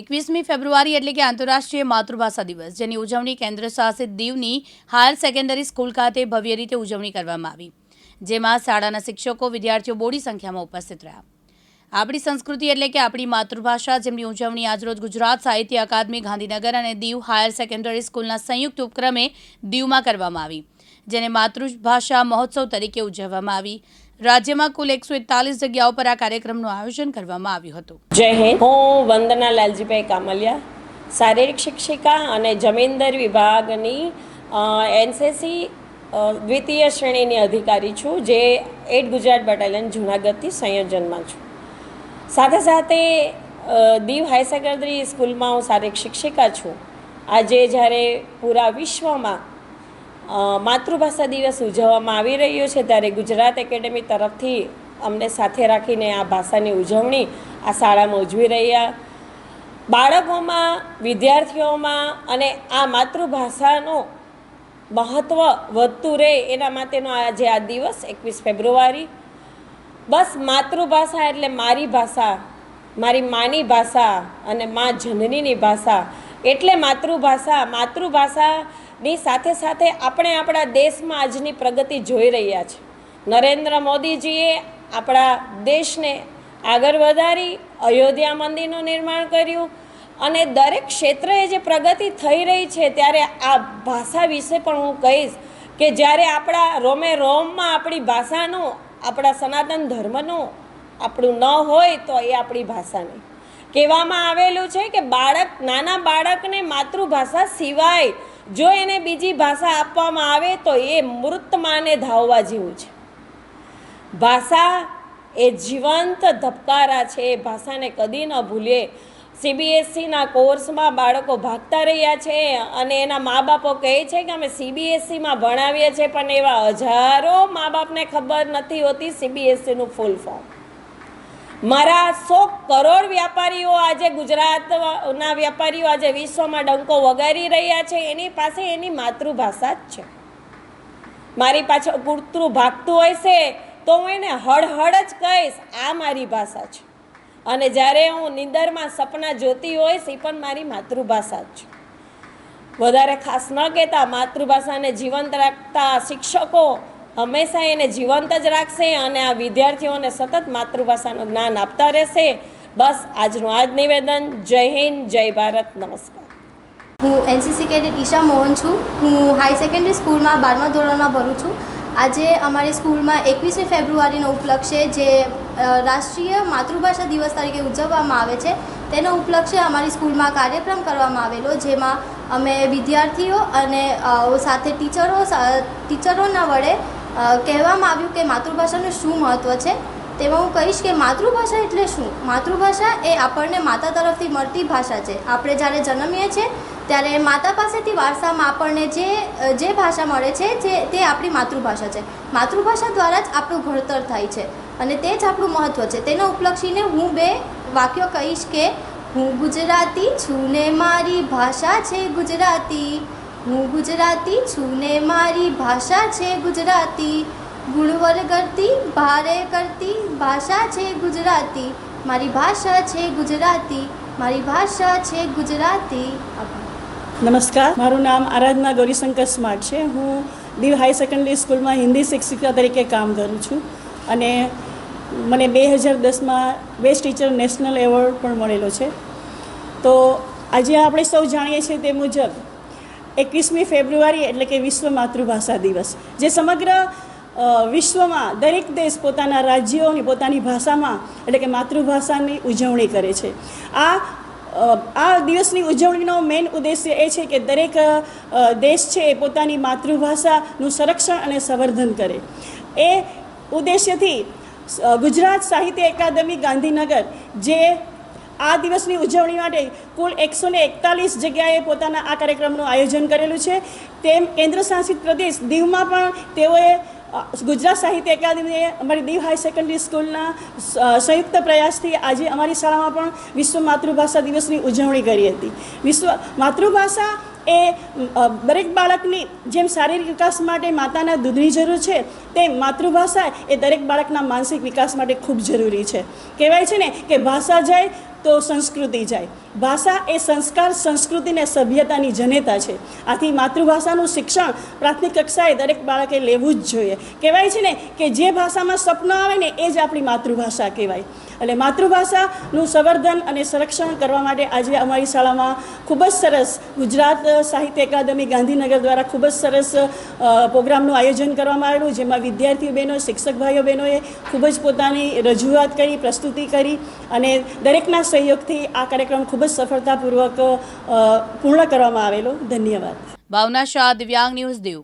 એકવીસમી ફેબ્રુઆરી એટલે કે આંતરરાષ્ટ્રીય માતૃભાષા દિવસ, જેની ઉજવણી કેન્દ્ર શાસિત દીવની હાયર સેકન્ડરી સ્કૂલ ખાતે ભવ્ય રીતે ઉજવણી કરવામાં આવી, જેમાં શાળાના શિક્ષકો, વિદ્યાર્થીઓ બોડી સંખ્યામાં ઉપસ્થિત રહ્યા. આપણી સંસ્કૃતિ એટલે કે આપણી માતૃભાષા જેમની ઉજવણી આજરોજ ગુજરાત સાહિત્ય અકાદમી, ગાંધીનગર અને દીવ હાયર સેકન્ડરી સ્કૂલના સંયુક્ત ઉપક્રમે દીવમાં કરવામાં આવી, જેને માતૃભાષા મહોત્સવ તરીકે ઉજવવામાં આવી. રાજ્યમાં કુલ એકસો એકતાલીસ જગ્યાઓ પર આ કાર્યક્રમનું આયોજન કરવામાં આવ્યું હતું. જય હિન્દ. હું વંદના લાલજીભાઈ કામલિયા, શારીરિક શિક્ષિકા અને જમીનદાર વિભાગની એનસીસી દ્વિતીય શ્રેણીની અધિકારી છું, જે એટ ગુજરાત બટાલિયન જૂનાગઢથી સંયોજનમાં છું. સાથે સાથે દીવ હાઈ સેકન્ડરી સ્કૂલમાં હું શારીરિક શિક્ષિકા છું. આજે જ્યારે પૂરા વિશ્વમાં માતૃભાષા દિવસ ઉજવવામાં આવી રહ્યો છે ત્યારે ગુજરાત એકેડેમી તરફથી અમને સાથે રાખીને આ ભાષાની ઉજવણી આ શાળામાં ઉજવી રહ્યા. બાળકોમાં, વિદ્યાર્થીઓમાં અને આ માતૃભાષાનું મહત્ત્વ વધતું રહે એના માટેનો આજે આ દિવસ એકવીસ ફેબ્રુઆરી. બસ માતૃભાષા એટલે મારી ભાષા, મારી માની ભાષા અને મા જનનીની ભાષા. એટલે માતૃભાષા માતૃભાષાની સાથે સાથે આપણે આપણા દેશમાં આજની પ્રગતિ જોઈ રહ્યા છે. નરેન્દ્ર મોદીજીએ આપણા દેશને આગળ વધારી, અયોધ્યા મંદિરનું નિર્માણ કર્યું અને દરેક ક્ષેત્રે જે પ્રગતિ થઈ રહી છે ત્યારે આ ભાષા વિશે પણ હું કહીશ કે જ્યારે આપણા રોમે રોમમાં આપણી ભાષાનું, આપણા સનાતન ધર્મનું આપણું ન હોય તો એ આપણી ભાષા કહેવામાં આવેલું છે કે બાળક, નાના બાળકને માતૃભાષા સિવાય જો એને બીજી ભાષા આપવામાં આવે તો એ મૃત માને ધાવવા જેવું છે. ભાષા એ જીવંત ધબકારા છે. ભાષાને કદી ન ભૂલીએ. સીબીએસસીના કોર્સમાં બાળકો ભાગતા રહ્યા છે અને એના મા બાપો કહે છે કે અમે સીબીએસસીમાં ભણાવીએ છીએ, પણ એવા હજારો મા બાપને ખબર નથી હોતી સીબીએસસીનું ફૂલ ફોર્મ. મારા સો કરોડ વ્યાપારીઓ આજે ગુજરાતના વેપારીઓ આજે વિશ્વમાં ડંકો વગાડી રહ્યા છે. એની પાસે એની માતૃભાષા જ છે. મારી પાછળ કૂતરું ભાગતું હોય છે તો હું એને હળહળ જ કહીશ, આ મારી ભાષા છે. અને જ્યારે હું નિંદરમાં સપના જોતી હોઈશ એ પણ મારી માતૃભાષા જ છે. વધારે ખાસ ન કહેતા, માતૃભાષાને જીવંત રાખતા શિક્ષકો હંમેશા એને જીવંત જ રાખશે અને આ વિદ્યાર્થીઓને સતત માતૃભાષાનું જ્ઞાન આપતા રહેશે. બસ આજનું આજ નિવેદન. જય હિન્દ, જય ભારત. નમસ્કાર. હું એનસીસી કેડેટ ઈશા મોહન છું. હું હાઈ સેકન્ડરી સ્કૂલમાં બારમા ધોરણમાં ભરું છું. આજે અમારી સ્કૂલમાં એકવીસમી ફેબ્રુઆરીનો ઉપલક્ષે જે રાષ્ટ્રીય માતૃભાષા દિવસ તરીકે ઉજવવામાં આવે છે, તેનો ઉપલક્ષે અમારી સ્કૂલમાં કાર્યક્રમ કરવામાં આવેલો, જેમાં અમે વિદ્યાર્થીઓ અને સાથે ટીચરો ટીચરોના વડે કહેવામાં આવ્યું કે માતૃભાષાનું શું મહત્ત્વ છે? તેમાં હું કહીશ કે માતૃભાષા એટલે શું? માતૃભાષા એ આપણને માતા તરફથી મળતી ભાષા છે. આપણે જ્યારે જન્મીએ છીએ, ત્યારે માતા પાસેથી વારસામાં આપણને જે જે ભાષા મળે છે, જે, તે આપણી માતૃભાષા છે. માતૃભાષા દ્વારા જ આપણું ઘડતર થાય છે અને તે જ આપણું મહત્ત્વ છે. તેને ઉપલક્ષીને હું બે વાક્યો કહીશ કે, હું ગુજરાતી છું ને મારી ભાષા છે ગુજરાતી. હું ગુજરાતી છું ને મારી ભાષા છે ગુજરાતી. ગુણવર કરતી, ભારે કરતી, ભાષા છે ગુજરાતી. મારી ભાષા છે ગુજરાતી, મારી ભાષા છે ગુજરાતી. નમસ્કાર, મારું નામ આરાધના ગૌરીશંકર સ્માર્ટ છે. હું દીવ હાઈ સેકન્ડરી સ્કૂલમાં હિન્દી શિક્ષિકા તરીકે કામ કરું છું અને મને બે હજાર દસમાં બેસ્ટ ટીચર નેશનલ એવોર્ડ પણ મળેલો છે. તો આજે આપણે સૌ જાણીએ છીએ તે મુજબ એકવીસમી ફેબ્રુઆરી એટલે કે વિશ્વ માતૃભાષા દિવસ, જે સમગ્ર વિશ્વમાં દરેક દેશ પોતાના રાજ્યોની પોતાની ભાષામાં એટલે કે માતૃભાષાની ઉજવણી કરે છે. આ આ દિવસની ઉજવણીનો મેઇન ઉદ્દેશ્ય એ છે કે દરેક દેશ છે એ પોતાની માતૃભાષાનું સંરક્ષણ અને સંવર્ધન કરે. એ ઉદ્દેશ્યથી ગુજરાત સાહિત્ય એકાદમી ગાંધીનગર, જે આ દિવસની ઉજવણી માટે કુલ એકસો એકતાલીસ જગ્યાએ પોતાના આ કાર્યક્રમનું આયોજન કરેલું છે. તેમ કેન્દ્ર શાસિત પ્રદેશ દીવમાં પણ તેઓએ ગુજરાત સાહિત્ય અકાદમીએ અમારી દીવ હાઈ સેકન્ડરી સ્કૂલના સંયુક્ત પ્રયાસથી આજે અમારી શાળામાં પણ વિશ્વ માતૃભાષા દિવસની ઉજવણી કરી હતી. વિશ્વ માતૃભાષા એ દરેક બાળકની જેમ શારીરિક વિકાસ માટે માતાના દૂધની જરૂર છે. તેમ માતૃભાષા એ દરેક બાળકના માનસિક વિકાસ માટે ખૂબ જરૂરી છે. કહેવાય છે ને કે ભાષા જાય તો સંસ્કૃતિ જાય. ભાષા એ સંસ્કાર સંસ્કૃતિને સભ્યતાની જનેતા છે. આથી માતૃભાષાનું શિક્ષણ પ્રાથમિક કક્ષાએ દરેક બાળકે લેવું જ જોઈએ. કહેવાય છે ને કે જે ભાષામાં સપનું આવે ને એ જ આપણી માતૃભાષા કહેવાય. એટલે માતૃભાષાનું સંવર્ધન અને સંરક્ષણ કરવા માટે આજે અમારી શાળામાં ખૂબ જ સરસ ગુજરાત સાહિત્ય અકાદમી ગાંધીનગર દ્વારા ખૂબ જ સરસ પ્રોગ્રામનું આયોજન કરવામાં આવેલું, જેમાં વિદ્યાર્થીઓ બહેનો, શિક્ષક ભાઈઓ બહેનોએ ખૂબ જ પોતાની રજૂઆત કરી, પ્રસ્તુતિ કરી અને દરેકના સહયોગથી આ કાર્યક્રમ ખૂબ જ સફળતાપૂર્વક પૂર્ણ કરવામાં આવેલો. ધન્યવાદ. ભાવના શાહ દિવ્યાંગ ન્યૂઝ દીવ.